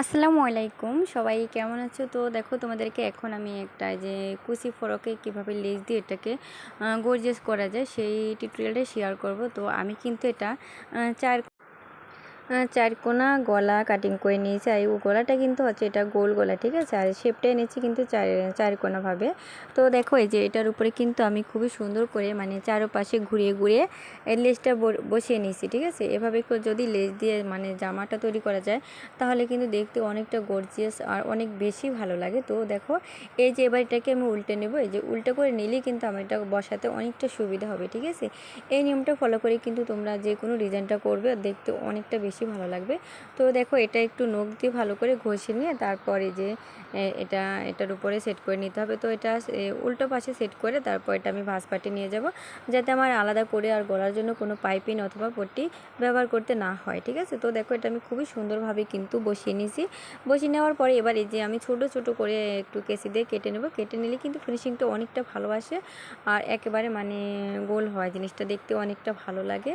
আসসালামু আলাইকুম। সবাই কেমন আছো? তো দেখো, তোমাদেরকে এখন আমি একটা যে কুচি ফরকে কীভাবে লেস দিয়ে এটাকে গোর্জেস করা যায়, সেই টিউটোরিয়ালটা শেয়ার করব। তো আমি কিন্তু এটা চার আহ, চার কোনা গলা কাটিং করে নিয়েছি। আর গলাটা কিন্তু হচ্ছে এটা গোল গলা ঠিক আছে? আর শেপটাই নিয়েছি কিন্তু চার চার কোনাভাবে তো দেখো এই যে এটার উপরে কিন্তু আমি খুবই সুন্দর করে মানে চারোপাশে ঘুরিয়ে ঘুরিয়ে লেসটা বসিয়ে নিয়েছি ঠিক আছে? এভাবে যদি লেস দিয়ে মানে জামাটা তৈরি করা যায় তাহলে কিন্তু দেখতে অনেকটা গর্জিয়াস আর অনেক বেশি ভালো লাগে। তো দেখো এই যে এবার এটাকে আমি উল্টে নেব। এই যে উল্টো করে নিলেই কিন্তু আমার এটা বসাতে অনেকটা সুবিধা হবে ঠিক আছে? এই নিয়মটা ফলো করে কিন্তু তোমরা যে কোনো ডিজাইনটা করবে দেখতে অনেকটা বেশি ভালো লাগবে। তো দেখো এটা একটু নখ দিয়ে ভালো করে ঘষে নিয়ে তারপরে যে এটা, এটার উপরে সেট করে নিতে হবে। তো এটা উল্টো পাশে সেট করে তারপর এটা আমি ভাঁজ পাটি নিয়ে যাব, যাতে আমার আলাদা করে আর গলার জন্য কোনো পাইপিং অথবা পট্টি ব্যবহার করতে না হয়, ঠিক আছে? তো দেখো এটা আমি খুবই সুন্দরভাবে কিন্তু বসিয়ে নিয়েছি। বসিয়ে নেওয়ার পরে এবার এই যে আমি ছোট ছোট করে একটু কেসি দিয়ে কেটে নেব। কেটে নিলে কিন্তু ফিনিশিংটা অনেকটা ভালো আসে আর একেবারে মানে গোল হয়, জিনিসটা দেখতে অনেকটা ভালো লাগে।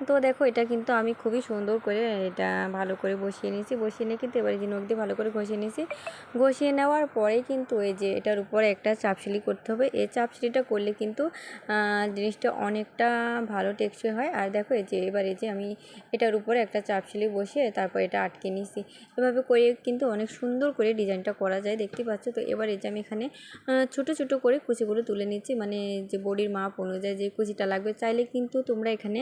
তো দেখো, এটা কিন্তু আমি খুবই সুন্দর করে এটা ভালো করে বসিয়ে নিয়েছি। বসিয়ে নিয়ে কিন্তু এবারে যে নখ দিয়ে ভালো করে ঘষিয়ে নিয়েছি। ঘষিয়ে নেওয়ার পরে কিন্তু এই যে এটার উপরে একটা চাপসিলি করতে হবে। এই চাপসিলিটা করলে কিন্তু জিনিসটা অনেকটা ভালো টেকসই হয়। আর দেখো, এই যে এবার এই যে আমি এটার উপরে একটা চাপসিলি বসিয়ে তারপর এটা আটকে নিয়েছি। এভাবে করে কিন্তু অনেক সুন্দর করে ডিজাইনটা করা যায়, দেখতে পাচ্ছ? তো এবার এই যে আমি এখানে ছোট ছোট করে কুচিগুলো তুলে নিচ্ছি। মানে যে বডির মাপ অনুযায়ী যে কুচিটা লাগবে, চাইলে কিন্তু তোমরা এখানে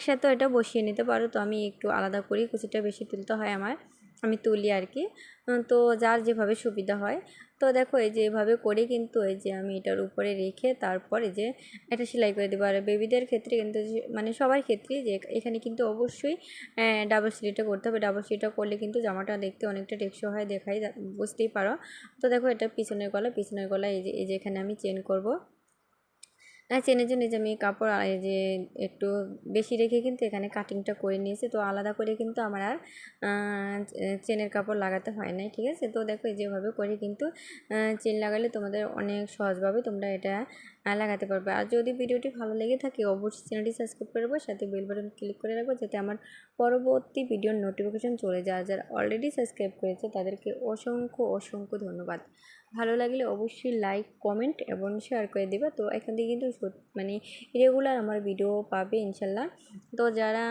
একসাথে এটা বসিয়ে নিতে পারো। তো আমি একটু আলাদা করি, কুচিটা বেশি তুলতে হয় আমার। আমি তুলি আর কি। তো যার যেভাবে সুবিধা হয়। তো দেখো, এই যে এভাবে করে কিন্তু এই যে আমি এটার উপরে রেখে তারপরে যে এটা সেলাই করে দেবো। আর বেবিদের ক্ষেত্রে কিন্তু মানে সবার ক্ষেত্রে যে, এখানে কিন্তু অবশ্যই ডাবল সিলিটা করতে হবে। ডাবল সিলিটা করলে কিন্তু জামাটা দেখতে অনেকটা টেকসই হয়, দেখাই বুঝতেই পারো। তো দেখো, এটা পিছনের গলা পিছনের গলা এই যে এই যে এখানে আমি চেন করব। আর চেনের জন্য যে আমি কাপড় আর যে একটু বেশি রেখে কিন্তু এখানে কাটিংটা করে নিয়েছি। তো আলাদা করে কিন্তু আমার আর চেনের কাপড় লাগাতে হয় নাই, ঠিক আছে? তো দেখো যেভাবে করে কিন্তু চেন লাগালে তোমাদের অনেক সহজভাবে তোমরা এটা লাগাতে পারবে। আর যদি ভিডিওটি ভালো লেগে থাকে, অবশ্যই চ্যানেলটি সাবস্ক্রাইব করে রাখব, সাথে বেল বাটন ক্লিক করে রাখব, যাতে আমার পরবর্তী ভিডিওর নোটিফিকেশন চলে যায়। যারা অলরেডি সাবস্ক্রাইব করেছে, তাদেরকে অসংখ্য অসংখ্য ধন্যবাদ। ভালো লাগলে অবশ্যই লাইক কমেন্ট এবং শেয়ার করে দেবে। তো এখান থেকে কিন্তু মানে রেগুলার আমার ভিডিও পাবে ইনশাল্লাহ। তো যারা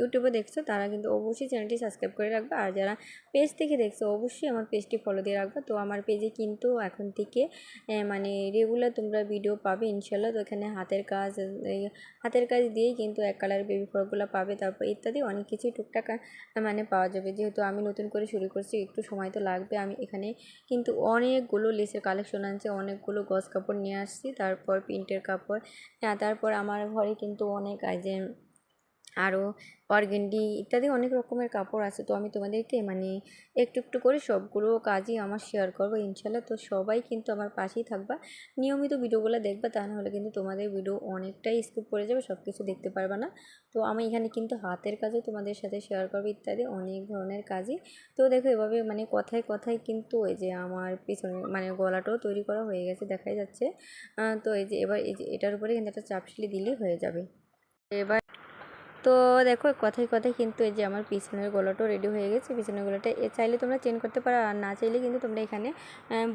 ইউটিউবে দেখছ, তারা কিন্তু অবশ্যই চ্যানেলটি সাবস্ক্রাইব করে রাখবে। আর যারা পেজ থেকে দেখছ, অবশ্যই আমার পেজটি ফলো দিয়ে রাখবে। তো আমার পেজে কিন্তু এখন থেকে মানে রেগুলার তোমরা ভিডিও পাবে ইনশাল্লাহ। তো এখানে হাতের কাজ হাতের কাজ দিয়েই কিন্তু এক কালার বেবি ফ্রকগুলো পাবে। তারপর ইত্যাদি অনেক কিছুই টুকটাক মানে পাওয়া যাবে। যেহেতু আমি নতুন করে শুরু করছি, একটু সময় তো লাগবে। আমি এখানে কিন্তু অনেকগুলো লেসের কালেকশন আছে অনেকগুলো গজ কাপড় নিয়ে আসছি তারপর প্রিন্টের কাপড়। হ্যাঁ তারপর আমার ঘরে কিন্তু অনেক যে আরও অর্গেন্ডি ইত্যাদি অনেক রকমের কাপড় আছে, তো আমি তোমাদেরকে মানে একটু একটু করে সবগুলো কাজই আমার শেয়ার করব, ইনশাল্লাহ। তো সবাই কিন্তু আমার পাশেই থাকবা, নিয়মিত ভিডিওগুলো দেখবা, তা নাহলে কিন্তু তোমাদের ভিডিও অনেকটাই স্কিপ পড়ে যাবে সব কিছু দেখতে পারবে না। তো আমি এখানে কিন্তু হাতের কাজও তোমাদের সাথে শেয়ার করব ইত্যাদি, অনেক ধরনের কাজই। তো দেখো এভাবে মানে কথায় কথায় কিন্তু এই যে আমার পিছনে মানে গলাটাও তৈরি করা হয়ে গেছে, দেখাই যাচ্ছে। তো এই যে এবার এই যে এটার উপরে কিন্তু একটা চাপসিলি দিলেই হয়ে যাবে। এবার তো দেখো, কথায় কথায় কিন্তু এই যে আমার পিছনের গলাটাও রেডি হয়ে গেছে। পিছনের গলাটা এ চাইলে তোমরা চেন করতে পারো, আর না চাইলে কিন্তু তোমরা এখানে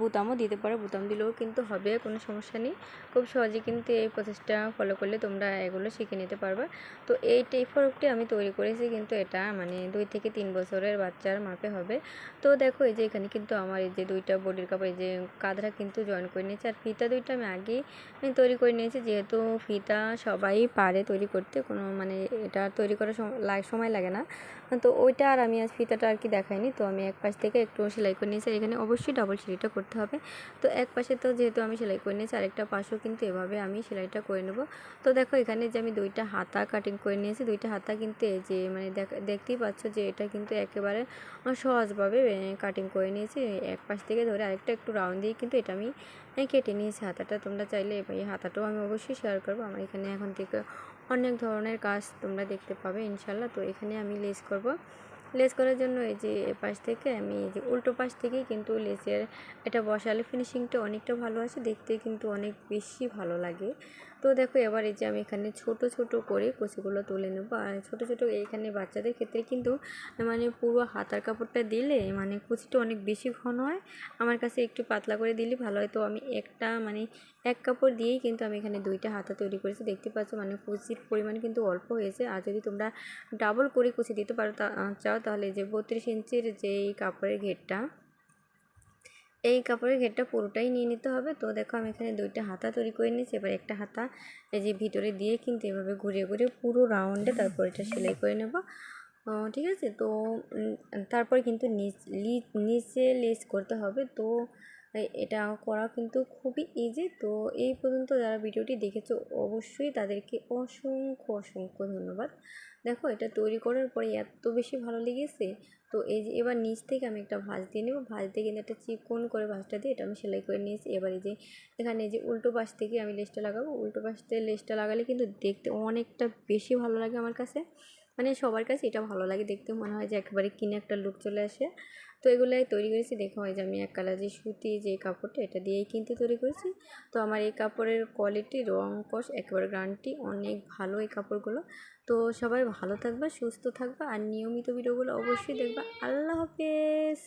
বুতামও দিতে পারো। বুতাম দিলেও কিন্তু হবে, কোনো সমস্যা নেই। খুব সহজে কিন্তু এই প্রসেসটা ফলো করলে তোমরা এগুলো শিখে নিতে পারবে। তো এই টেপ ফরকটি আমি তৈরি করেছি কিন্তু এটা মানে দুই থেকে তিন বছরের বাচ্চার মাপে হবে। তো দেখো, এই যে এখানে কিন্তু আমার এই যে দুইটা বডির কাপড়, এই যে কাঁধরা কিন্তু জয়েন করে নিয়েছে। আর ফিতা দুইটা আমি আগেই তৈরি করে নিয়েছি। যেহেতু ফিতা সবাই পারে তৈরি করতে, কোনো মানে এটা তৈরি করার সময় লাগে না। তো ওইটা আর আমি আজ ফিতাটা আর কি দেখাইনি। তো আমি এক পাশ থেকে একটু সেলাই করে নিয়েছি। এখানে অবশ্যই ডাবল সেলাইটা করতে হবে। তো এক পাশে তো যেহেতু আমি সেলাই করে নিয়েছি, আরেকটা পাশেও কিন্তু এভাবে আমি সেলাইটা করে নেব। তো দেখো এখানে যে আমি দুইটা হাতা কাটিং করে নিয়েছি। দুইটা হাতা কিন্তু এই যে মানে দেখ- দেখতেই পাচ্ছ যে এটা কিন্তু একেবারে সহজভাবে কাটিং করে নিয়েছি। এক পাশ থেকে ধরে আরেকটা একটু রাউন্ড দিয়ে কিন্তু এটা আমি কেটে নিয়েছি হাতাটা। তোমরা চাইলে এই হাতাটাও আমি অবশ্যই শেয়ার করব। আমার এখানে এখন থেকে অনেক ধরনের কাজ তোমরা দেখতে পাবে, ইনশাল্লাহ। তো এখানে আমি লেস করব। লেস করার জন্য এই যে পাশ থেকে আমি এই যে উল্টো পাশ থেকেই কিন্তু লেসের এটা বসালে ফিনিশিংটা অনেকটা ভালো আছে দেখতে কিন্তু অনেক বেশি ভালো লাগে। তো দেখো এবার এই যে আমি এখানে ছোট ছোট করে কুচিগুলো তুলে নেব। আর ছোট ছোট এইখানে বাচ্চাদের ক্ষেত্রে কিন্তু মানে পুরো হাতার কাপড়টা দিলে মানে কুচিটা অনেক বেশি ঘন হয়। আমার কাছে একটু পাতলা করে দিলে ভালো হয়। তো আমি একটা মানে এক কাপড় দিয়েই কিন্তু আমি এখানে দুইটা হাতা তৈরি করেছি। দেখতে পাচ্ছ মানে কুচির পরিমাণ কিন্তু অল্প হয়েছে। আর যদি তোমরা ডাবল করে কুচি দিতে পারো চাও, তাহলে যে বত্রিশ ইঞ্চির যেই কাপড়ের ঘেরটা এই কাপড়ের ঘেরটা পুরোটাই নিয়ে নিতে হবে। তো দেখো আমি এখানে দুইটা হাতা তৈরি করে নিয়েছি। এবার একটা হাতা এই যে ভিতরে দিয়ে কিন্তু এভাবে ঘুরিয়ে ঘুরিয়ে পুরো রাউন্ডে তারপর এটা সেলাই করে নেব। ঠিক আছে? তো তারপর কিন্তু নিচে লেস করতে হবে। তো এটা করা কিন্তু খুবই ইজি তো, এই পর্যন্ত যারা ভিডিওটি দেখেছ অবশ্যই তাদেরকে অসংখ্য অসংখ্য ধন্যবাদ। দেখো এটা তৈরি করার পরে এত বেশি ভালো লেগেছে। তো এই যে এবার নিচ থেকে আমি একটা ভাঁজ দিয়ে নেব। ভাঁজ দিয়ে কিন্তু একটা চিকন করে ভাঁজটা দিয়ে এটা আমি সেলাই করে নিয়েছি। এবার এই যে এখানে যে উল্টো পাশ থেকে আমি লেসটা লাগাবো। উল্টো পাশ থেকে লেসটা লাগালে কিন্তু দেখতে অনেকটা বেশি ভালো লাগে আমার কাছে। মানে সবার কাছে এটা ভালো লাগে। দেখতে মনে হয় যে একেবারে কিনে একটা লুক চলে আসে। তো এগুলাই তৈরি করেছি। দেখা হয় যে আমি এক কালার যে সুতি যে কাপড়টা, এটা দিয়েই কিন্তু তৈরি করেছি। তো আমার এই কাপড়ের কোয়ালিটি রং, কষ একেবারে গ্রান্টি অনেক ভালো এই কাপড়গুলো। তো সবাই ভালো থাকবা, সুস্থ থাকবা আর নিয়মিত ভিডিওগুলো অবশ্যই দেখবা। আল্লাহ হাফেজ!